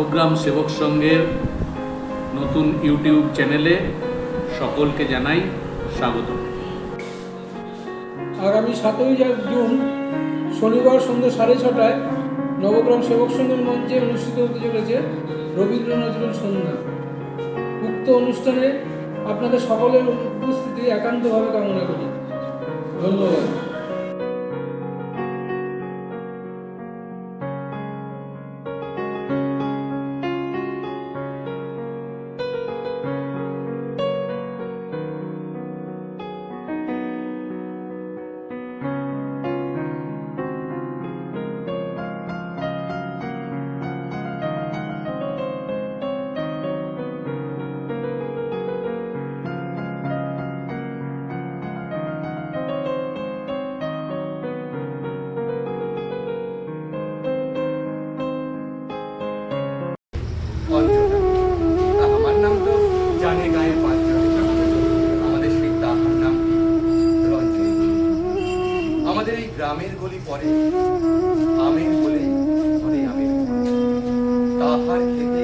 নবগ্রাম সেবক সংঘের নতুন ইউটিউব চ্যানেলে সকলকে জানাই স্বাগত। আগামী সাতই জুন, শনিবার সন্ধ্যা সাড়ে ছটায় নবগ্রাম সেবক সংঘের মঞ্চে অনুষ্ঠিত হতে চলেছে রবীন্দ্র নজরুল সন্ধ্যা। উক্ত অনুষ্ঠানে আপনাদের সকলের উপস্থিতি একান্তভাবে কামনা করি। ধন্যবাদ। গ্রামের গলি পরে আমের বলে আমের তাহার খেতে